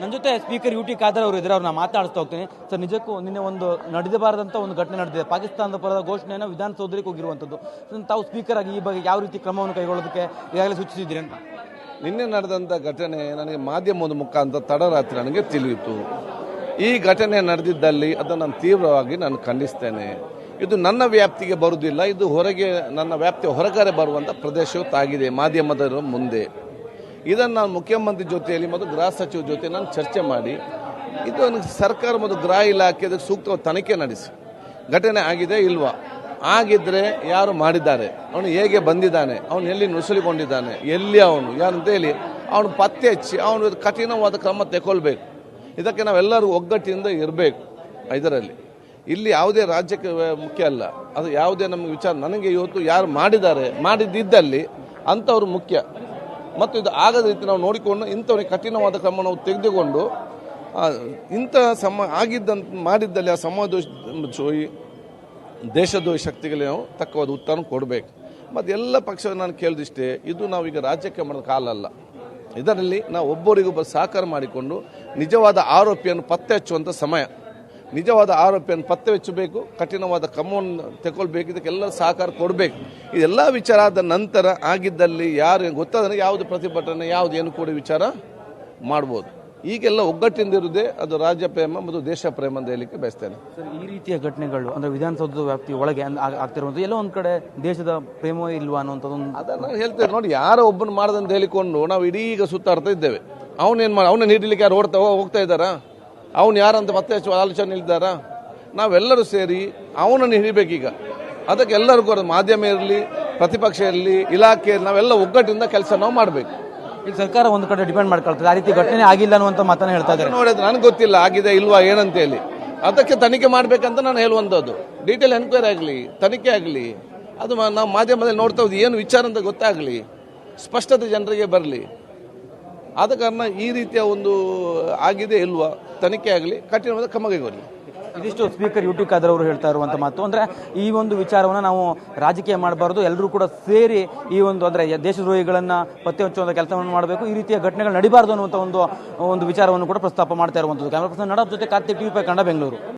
ನನ್ನ ಜೊತೆ speaker U T Khader ಅವರು ಇದ್ದಾರೆ ನಾನು ಮಾತಾಡಿಸ್ತಾ ಹೋಗ್ತೀನಿ. ಸರ್, ನಿಜಕ್ಕೂ ನಿನ್ನೆ ಒಂದು ನಡೆದಬಾರದಂತ ಒಂದು ಘಟನೆ ನಡೆದಿದೆ. ಪಾಕಿಸ್ತಾನದ ಪರದ ಘೋಷಣೆಯನ್ನು ವಿಧಾನಸೌಧಕ್ಕೆ ಹೋಗಿರುವಂಥದ್ದು ತಾವು ಸ್ಪೀಕರ್ ಆಗಿ ಈ ಬಗ್ಗೆ ಯಾವ ರೀತಿ ಕ್ರಮವನ್ನು ಕೈಗೊಳ್ಳೋದಕ್ಕೆ ಈಗಾಗಲೇ ಸೂಚಿಸಿದ್ದೀರಿ ಅಂತ? ನಿನ್ನೆ ನಡೆದಂಥ ಘಟನೆ ನನಗೆ ಮಾಧ್ಯಮದ ಮುಖಾಂತರ ತಡರಾತ್ರಿ ನನಗೆ ತಿಳಿಯಿತು. ಈ ಘಟನೆ ನಡೆದಿದ್ದಲ್ಲಿ ಅದನ್ನು ನಾನು ತೀವ್ರವಾಗಿ ನಾನು ಖಂಡಿಸ್ತೇನೆ. ಇದು ನನ್ನ ವ್ಯಾಪ್ತಿಗೆ ಬರುವುದಿಲ್ಲ, ಇದು ಹೊರಗೆ ನನ್ನ ವ್ಯಾಪ್ತಿಯ ಹೊರಗಡೆ ಬರುವಂಥ ಪ್ರದೇಶವೂ ತಾಗಿದೆ ಮಾಧ್ಯಮದ ಮುಂದೆ. ಇದನ್ನು ನಾನು ಮುಖ್ಯಮಂತ್ರಿ ಜೊತೆಯಲ್ಲಿ ಮತ್ತು ಗೃಹ ಸಚಿವ ಜೊತೆ ನಾನು ಚರ್ಚೆ ಮಾಡಿ, ಇದು ಸರ್ಕಾರ ಮತ್ತು ಗೃಹ ಇಲಾಖೆ ಅದಕ್ಕೆ ಸೂಕ್ತ ತನಿಖೆ ನಡೆಸಿ. ಘಟನೆ ಆಗಿದೆ ಇಲ್ವಾ? ಆಗಿದ್ರೆ ಯಾರು ಮಾಡಿದ್ದಾರೆ? ಅವನು ಹೇಗೆ ಬಂದಿದ್ದಾನೆ? ಅವನು ಎಲ್ಲಿ ನುಸುಳಿಕೊಂಡಿದ್ದಾನೆ? ಎಲ್ಲಿ ಅವನು? ಯಾರಂತ ಹೇಳಿ ಅವನು ಪತ್ತೆ ಹಚ್ಚಿ ಅವನು ಕಠಿಣವಾದ ಕ್ರಮ ತಗೊಳ್ಬೇಕು ಇದಕ್ಕೆ ನಾವೆಲ್ಲರೂ ಒಗ್ಗಟ್ಟಿನಿಂದ ಇರಬೇಕು ಇದರಲ್ಲಿ. ಇಲ್ಲಿ ಯಾವುದೇ ರಾಜ್ಯಕ್ಕೆ ಮುಖ್ಯ ಅಲ್ಲ. ಅದು ಯಾವುದೇ ನಮಗೆ ವಿಚಾರ. ನನಗೆ ಇವತ್ತು ಯಾರು ಮಾಡಿದ್ದಾರೆ? ಮಾಡಿದ್ದಲ್ಲಿ ಅಂಥವ್ರು ಮುಖ್ಯ. ಮತ್ತು ಇದು ಆಗದ ರೀತಿ ನಾವು ನೋಡಿಕೊಂಡು ಇಂಥವರಿಗೆ ಕಠಿಣವಾದ ಕ್ರಮ ನಾವು ತೆಗೆದುಕೊಂಡು ಇಂಥ ಸಮ ಆಗಿದ್ದಂತ ಮಾಡಿದ್ದಲ್ಲಿ ಆ ಸಮಾಜ ದೇಶದ್ರೋಹಿ ಶಕ್ತಿಗಳಿಗೆ ನಾವು ತಕ್ಕವಾದ ಉತ್ತರ ಕೊಡಬೇಕು. ಮತ್ತು ಎಲ್ಲ ಪಕ್ಷ ನಾನು ಕೇಳಿದಿಷ್ಟೇ, ಇದು ನಾವೀಗ ರಾಜ್ಯಕ್ಕೆ ಮಾಡಿದ ಕಾಲ ಅಲ್ಲ. ಇದರಲ್ಲಿ ನಾವು ಒಬ್ಬರಿಗೊಬ್ಬರು ಸಹಕಾರ ಮಾಡಿಕೊಂಡು ನಿಜವಾದ ಆರೋಪಿಯನ್ನು ಪತ್ತೆ ಹಚ್ಚುವಂಥ ಸಮಯ. ನಿಜವಾದ ಆರೋಪಿಯನ್ನು ಪತ್ತೆ ಹಚ್ಚಬೇಕು ಕಠಿಣವಾದ ಕ್ರಮವನ್ನು ತಗೊಳ್ಬೇಕು ಇದಕ್ಕೆಲ್ಲ ಸಹಕಾರ ಕೊಡಬೇಕು. ಇದೆಲ್ಲ ವಿಚಾರ ಆದ ನಂತರ ಆಗಿದ್ದಲ್ಲಿ ಯಾರು ಗೊತ್ತಾದರೆ ಯಾವುದು ಪ್ರತಿಭಟನೆ ಯಾವುದು ಏನು ಕೂಡ ವಿಚಾರ ಮಾಡ್ಬೋದು. ಈಗೆಲ್ಲ ಒಗ್ಗಟ್ಟಿಂದ ಇರುವುದೇ ಅದು ರಾಜ್ಯ ಪ್ರೇಮ ಮತ್ತು ದೇಶ ಪ್ರೇಮ ಅಂತ ಹೇಳಲಿಕ್ಕೆ ಬಯಸ್ತೇನೆ. ಸರ್ ಈ ರೀತಿಯ ಘಟನೆಗಳು ಅಂದ್ರೆ ವಿಧಾನಸೌಧದ ವ್ಯಾಪ್ತಿ ಒಳಗೆ ಆಗ್ತಿರುವಂಥದ್ದು ಎಲ್ಲೋ ಒಂದು ಕಡೆ ದೇಶದ ಪ್ರೇಮ ಇಲ್ವಾ ಅನ್ನುವಂಥದ್ದು ಒಂದು ಅದನ್ನು ಹೇಳ್ತೇವೆ. ನೋಡಿ ಯಾರೋ ಒಬ್ಬನು ಮಾಡ್ದಂತ ಹೇಳಿಕೊಂಡು ನಾವು ಇಡೀ ಈಗ ಸುತ್ತಾಡ್ತಾ ಇದ್ದೇವೆ. ಅವನೇನು ಮಾಡಿ ಅವನನ್ನು ನೀಡಲಿಕ್ಕೆ ಯಾರು ಓಡ್ತಾ ಹೋಗ್ತಾ ಇದ್ದಾರಾ? ಅವನು ಯಾರಂತ ಮತ್ತೆ ಹಚ್ಚುವ ಆಲೋಚನೆ ಇದ್ದಾರಾ ನಾವೆಲ್ಲರೂ ಸೇರಿ ಅವನನ್ನು ಹಿಡಿಬೇಕೀಗ. ಅದಕ್ಕೆ ಎಲ್ಲರಿಗೂ ಅದು ಮಾಧ್ಯಮ ಇರಲಿ ಪ್ರತಿಪಕ್ಷ ಇರಲಿ ಇಲಾಖೆ ಇರ್ಲಿ, ನಾವೆಲ್ಲ ಒಗ್ಗಟ್ಟಿಂದ ಕೆಲಸ ನಾವು ಮಾಡಬೇಕು. ಇಲ್ಲಿ ಸರ್ಕಾರ ಒಂದು ಕಡೆ ಡಿಪೆಂಡ್ ಮಾಡ್ಕೊಳ್ತದೆ. ಆ ರೀತಿ ಘಟನೆ ಆಗಿಲ್ಲ ಅನ್ನುವಂಥ ಮಾತನ್ನ ಹೇಳ್ತಾ ಇದ್ದಾರೆ. ನೋಡಿದ್ರೆ ನನಗೆ ಗೊತ್ತಿಲ್ಲ ಆಗಿದೆ ಇಲ್ವಾ ಏನಂತ ಹೇಳಿ. ಅದಕ್ಕೆ ತನಿಖೆ ಮಾಡಬೇಕಂತ ನಾನು ಹೇಳುವಂಥದ್ದು. ಡೀಟೇಲ್ ಎನ್ಕ್ವೈರಿ ಆಗಲಿ ತನಿಖೆ ಆಗಲಿ ಅದು ನಾವು ಮಾಧ್ಯಮದಲ್ಲಿ ನೋಡ್ತಾ ಹೋದ್ ಏನು ವಿಚಾರ ಅಂತ ಗೊತ್ತಾಗಲಿ. ಸ್ಪಷ್ಟತೆ ಜನರಿಗೆ ಬರಲಿ. ಆದ ಕಾರಣ ಈ ರೀತಿಯ ಒಂದು ಆಗಿದೆ ಇಲ್ವಾ? ತನಿಖೆ ಆಗಲಿ, ಕಠಿಣವಾದ ಕ್ರಮ ಕೈಗೊಳ್ಳಿ. ಇದಿಷ್ಟು ಸ್ಪೀಕರ್ ಯು ಟಿ ಖಾದರ್ ಅವರು ಹೇಳ್ತಾ ಇರುವಂತ ಮಾತು. ಅಂದ್ರೆ ಈ ಒಂದು ವಿಚಾರವನ್ನ ನಾವು ರಾಜಕೀಯ ಮಾಡಬಾರ್ದು ಎಲ್ಲರೂ ಕೂಡ ಸೇರಿ ಈ ಒಂದು ಅಂದ್ರೆ ದೇಶದ್ರೋಹಿಗಳನ್ನ ಪತ್ತೆ ಹಚ್ಚುವಂತ ಕೆಲಸವನ್ನು ಮಾಡಬೇಕು, ಈ ರೀತಿಯ ಘಟನೆಗಳು ನಡಿಬಾರದು ಅನ್ನುವಂಥ ಒಂದು ಒಂದು ವಿಚಾರವನ್ನು ಕೂಡ ಪ್ರಸ್ತಾಪ ಮಾಡ್ತಾ ಇರುವಂಥದ್ದು ಕ್ಯಾಮರಾ ಪರ್ಸನ್ ಜೊತೆ ಕಾರ್ತಿಕ್ ಟಿವಿ ಕನ್ನಡ ಬೆಂಗಳೂರು.